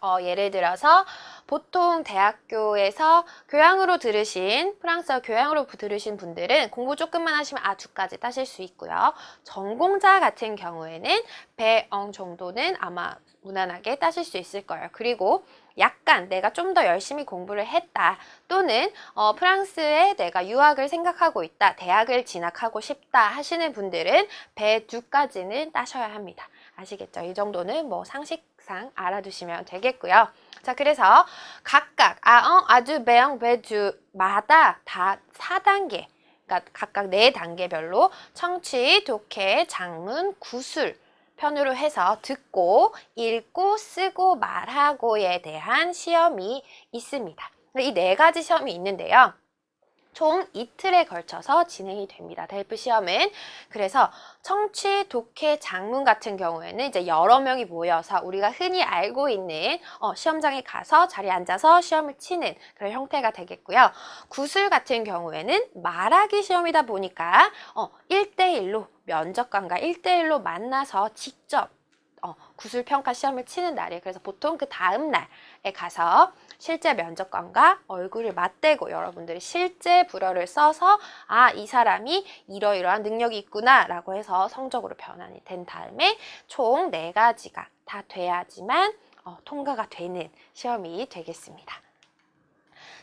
어, 예를 들어서 보통 대학교에서 교양으로 들으신 프랑스어 교양으로 들으신 분들은 공부 조금만 하시면 아주까지 따실 수 있고요. 전공자 같은 경우에는 배엉 정도는 아마 무난하게 따실 수 있을 거예요. 그리고 약간 내가 좀 더 열심히 공부를 했다 또는 어, 프랑스에 내가 유학을 생각하고 있다 대학을 진학하고 싶다 하시는 분들은 배2까지는 따셔야 합니다. 아시겠죠? 이 정도는 뭐 상식 상 알아두시면 되겠고요. 자, 그래서 각각 아엉, 아주, 배엉, 배주마다 다 4단계 그러니까 각각 4단계별로 청취, 독해, 장문, 구술 편으로 해서 듣고, 읽고, 쓰고, 말하고에 대한 시험이 있습니다. 이 네 가지 시험이 있는데요. 총 이틀에 걸쳐서 진행이 됩니다. 델프 시험은. 그래서 청취, 독해, 장문 같은 경우에는 이제 여러 명이 모여서 우리가 흔히 알고 있는 어, 시험장에 가서 자리에 앉아서 시험을 치는 그런 형태가 되겠고요. 구술 같은 경우에는 말하기 시험이다 보니까 어, 1대1로 면접관과 1대1로 만나서 직접 어, 구술 평가 시험을 치는 날이에요. 그래서 보통 그 다음 날에 가서 실제 면접관과 얼굴을 맞대고 여러분들이 실제 불어를 써서 아, 이 사람이 이러이러한 능력이 있구나라고 해서 성적으로 변환이 된 다음에 총 네 가지가 다 돼야지만 어, 통과가 되는 시험이 되겠습니다.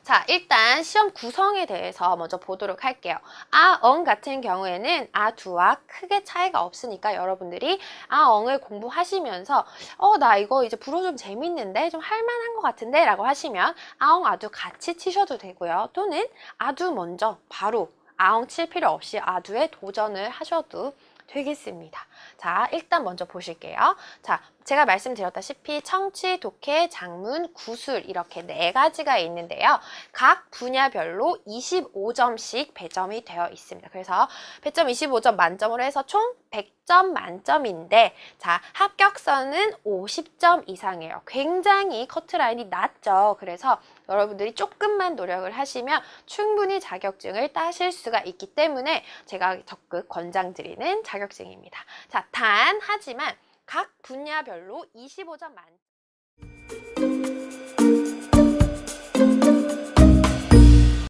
자, 일단 시험 구성에 대해서 먼저 보도록 할게요. 아, 엉 같은 경우에는 아, 두와 크게 차이가 없으니까 여러분들이 아, 엉을 공부하시면서 어, 나 이거 이제 불어 좀 재밌는데 좀 할만한 것 같은데 라고 하시면 아엉, 아두 같이 치셔도 되고요. 또는 아두 먼저 바로 아엉 칠 필요 없이 아두에 도전을 하셔도 되겠습니다. 자, 일단 먼저 보실게요. 자, 제가 말씀드렸다시피 청취, 독해, 장문, 구술 이렇게 네 가지가 있는데요. 각 분야별로 25점씩 배점이 되어 있습니다. 그래서 배점 25점 만점으로 해서 총 100점 만점인데 자, 합격선은 50점 이상이에요. 굉장히 커트라인이 낮죠. 그래서 여러분들이 조금만 노력을 하시면 충분히 자격증을 따실 수가 있기 때문에 제가 적극 권장드리는 자격증입니다. 자, 단 하지만 각 분야별로 25점 만